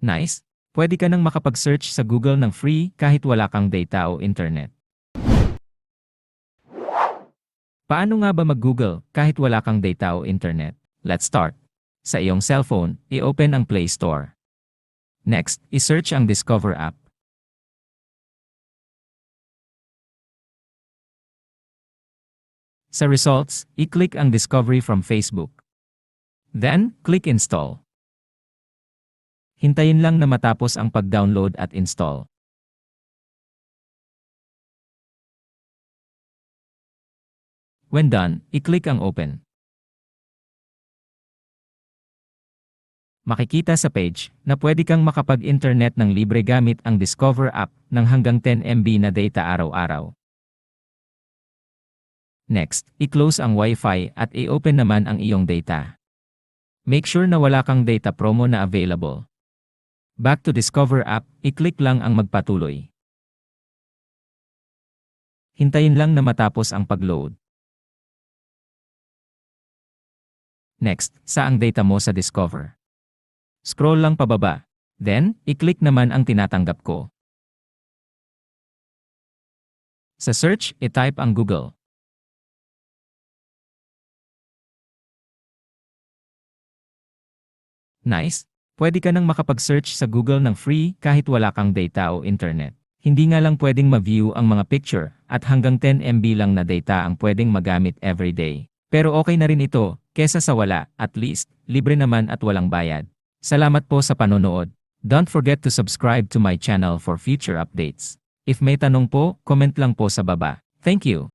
Nice! Pwede ka nang makapag-search sa Google ng free kahit wala kang data o internet. Paano nga ba mag-Google kahit wala kang data o internet? Let's start. Sa iyong cellphone, i-open ang Play Store. Next, i-search ang Discover app. Sa results, i-click ang Discovery from Facebook. Then, click Install. Hintayin lang na matapos ang pag-download at install. When done, i-click ang Open. Makikita sa page na pwede kang makapag-internet ng libre gamit ang Discover app ng hanggang 10 MB na data araw-araw. Next, i-close ang Wi-Fi at i-open naman ang iyong data. Make sure na wala kang data promo na available. Back to Discover app, i-click lang ang magpatuloy. Hintayin lang na matapos ang pag-load. Next, sa ang data mo sa Discover. Scroll lang pababa. Then, i-click naman ang tinatanggap ko. Sa search, i-type ang Google. Nice! Pwede ka nang makapag-search sa Google ng free kahit wala kang data o internet. Hindi nga lang pwedeng ma-view ang mga picture at hanggang 10 MB lang na data ang pwedeng magamit everyday. Pero okay na rin ito, kesa sa wala, at least, libre naman at walang bayad. Salamat po sa panonood. Don't forget to subscribe to my channel for future updates. If may tanong po, comment lang po sa baba. Thank you.